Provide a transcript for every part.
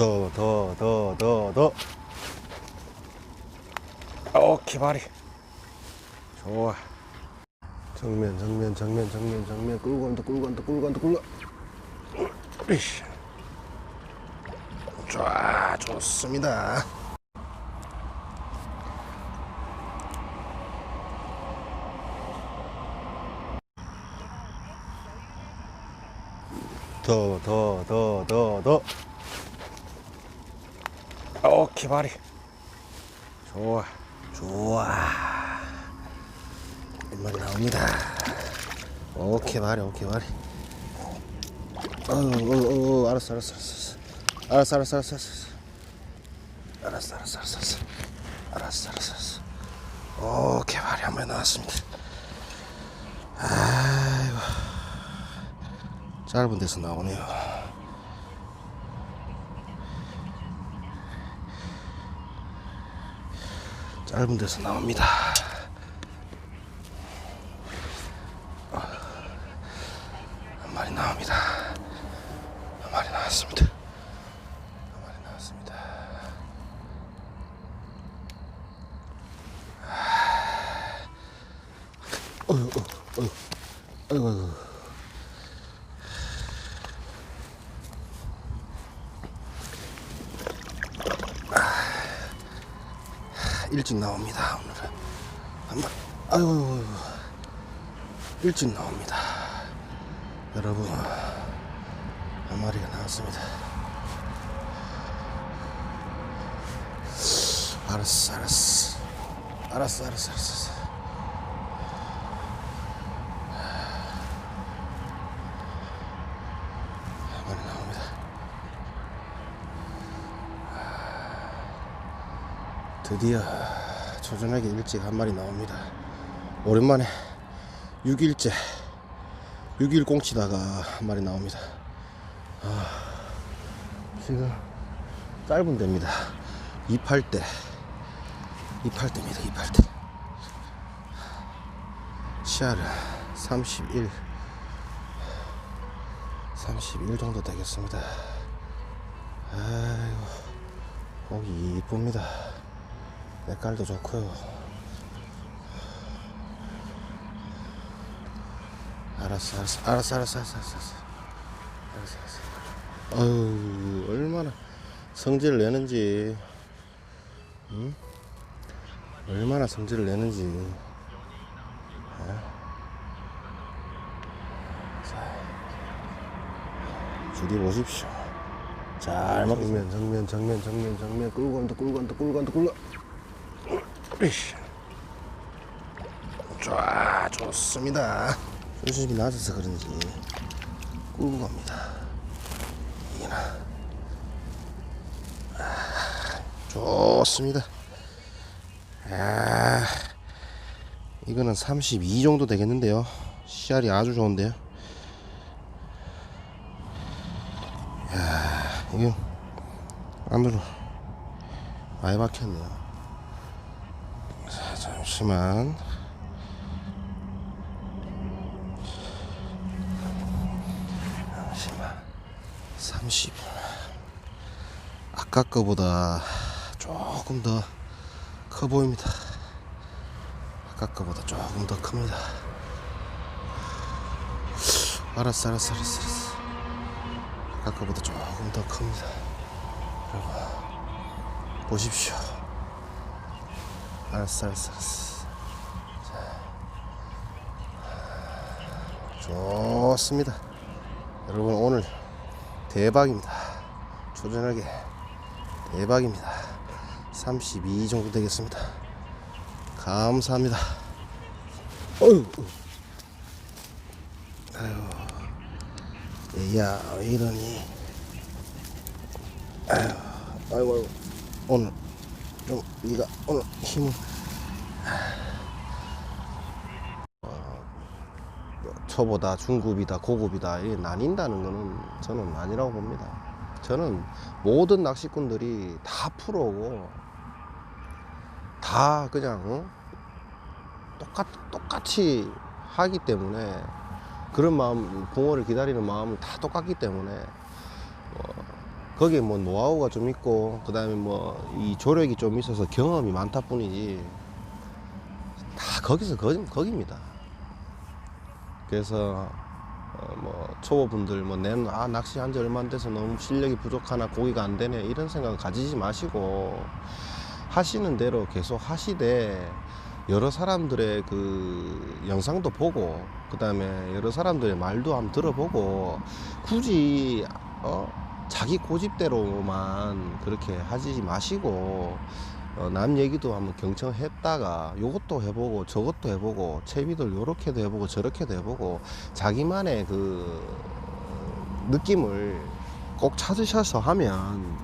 더, 더, 더, 더, 더. 오케이, 발이. 좋아. 정면, 정면, 정면, 정면, 정면. 끌고 간다, 끌고 간다, 끌고 간다, 끌고. 으이씨. 좋아, 좋습니다. 더, 더, 더, 더, 더. 오케이, 발이. 좋아, 좋아. 몇 마리 나옵니다. 오케이, 발이, 오케이, 발이. 어, 어, 알았어, 알았어, 알았어. 알았어, 알았어, 알았어, 알았어. 알았어, 알았어, 알았어, 알았어. 알았어, 알았어. 오케이, 발이 한 마리 나왔습니다. 아이고. 짧은 데서 나오네요. 짧은 데서 나옵니다. 한 마리 나옵니다. 한 마리 나왔습니다. 한 마리 나왔습니다. 어휴, 어휴, 어휴, 어휴, 어휴. 일찍 나옵니다 오늘은. 한 마, 아유. 일찍 나옵니다. 여러분 한 마리가 나왔습니다. 알았어 알았어. 알았어 알았어 알았어 한 마리 나옵니다 드디어 초저녁에 일찍 한 마리 나옵니다. 오랜만에 6일째 6일 꽁치다가 한 마리 나옵니다. 아, 지금 짧은 데입니다. 28대 28대입니다. 28대 시야를 31 31 정도 되겠습니다. 아이고 고기 이쁩니다. 색깔도 좋고요. 알았어, 알았어, 알았어, 알았어, 알았어, 알았어, 알았어, 알았어. 어유 얼마나 성질을 내는지, 응? 얼마나 성질을 내는지. 줄이 보십시오. 잘 먹. 정면, 정면, 정면, 정면, 정면. 끌고 간다, 끌고 간다, 끌고 간다, 끌고. 으이씨. 좋아, 좋습니다. 수심이 낮아서 그런지 끌고 갑니다. 이나. 아, 좋습니다. 아, 이거는 32 정도 되겠는데요. 씨알이 아주 좋은데요. 야, 이거 안으로 많이 박혔네요. 자, 잠시만. 잠시만. 30. 아까 거보다 조금 더 커 보입니다. 아까 거보다 조금 더 큽니다. 알았어, 알았어, 알았어, 알았어. 아까 거보다 조금 더 큽니다. 여러분, 보십시오. 알았어 알았어 알았어 자. 좋습니다. 여러분 오늘 대박입니다. 초저녁에 대박입니다. 32 정도 되겠습니다. 감사합니다. 어휴 아유 얘야 왜 이러니? 아유 아이고 아이고 오늘 좀 네가 오늘 힘을 어, 초보다 중급이다 고급이다 이게 나뉜다는 거는 저는 아니라고 봅니다. 저는 모든 낚시꾼들이 다 프로고 다 그냥 어? 똑같 똑같이 하기 때문에 그런 마음 붕어를 기다리는 마음은 다 똑같기 때문에 어, 거기에 뭐 노하우가 좀 있고 그 다음에 뭐 이 조력이 좀 있어서 경험이 많다 뿐이지 다 거기서 거, 거기입니다. 그래서 어, 뭐 초보분들 뭐 내는 아 낚시 한 지 얼마 안 돼서 너무 실력이 부족하나 고기가 안 되네 이런 생각 가지지 마시고 하시는 대로 계속 하시되 여러 사람들의 그 영상도 보고 그 다음에 여러 사람들의 말도 한번 들어보고 굳이 어 자기 고집대로만 그렇게 하지 마시고 어, 남 얘기도 한번 경청했다가 요것도 해보고 저것도 해보고 채비들 요렇게도 해보고 저렇게도 해보고 자기만의 그 느낌을 꼭 찾으셔서 하면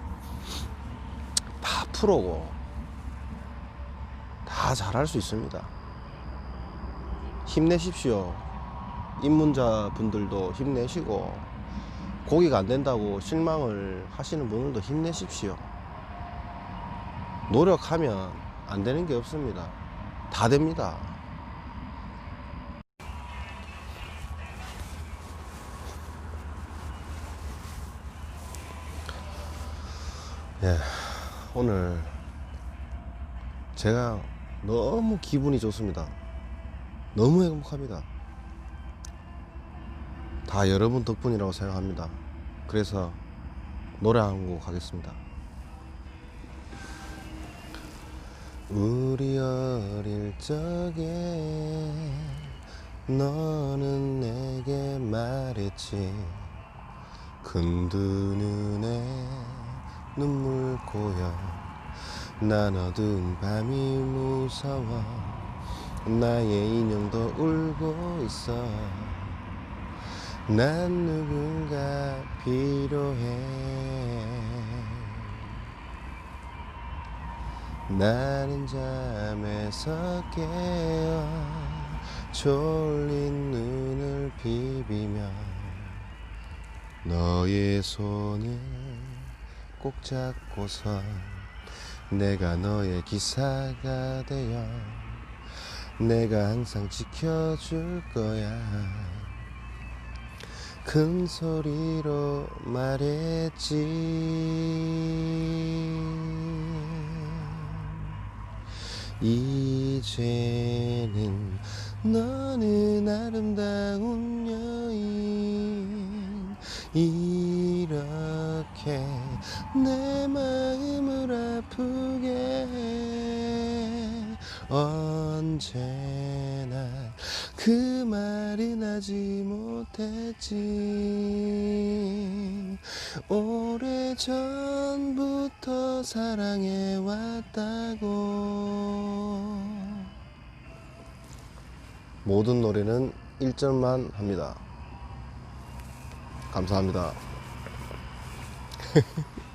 다 프로고 다 잘할 수 있습니다. 힘내십시오. 입문자 분들도 힘내시고 고기가 안 된다고 실망을 하시는 분들도 힘내십시오. 노력하면 안 되는 게 없습니다. 다 됩니다. 예, 오늘 제가 너무 기분이 좋습니다. 너무 행복합니다. 다 여러분 덕분이라고 생각합니다. 그래서 노래 한 곡 하겠습니다. 우리 어릴 적에 너는 내게 말했지. 큰 두 눈에 눈물 고여. 난 어두운 밤이 무서워. 나의 인형도 울고 있어. 난 누군가 필요해 나는 잠에서 깨어 졸린 눈을 비비며 너의 손을 꼭 잡고서 내가 너의 기사가 되어 내가 항상 지켜줄 거야. 큰 소리로 말했지 이제는 너는 아름다운 여인. 이렇게 내 마음을 아프게 해 언제나 그 말은 하지 못했지. 오래전 부터 사랑해왔다고. 모든 노래는 1절만 합니다. 감사합니다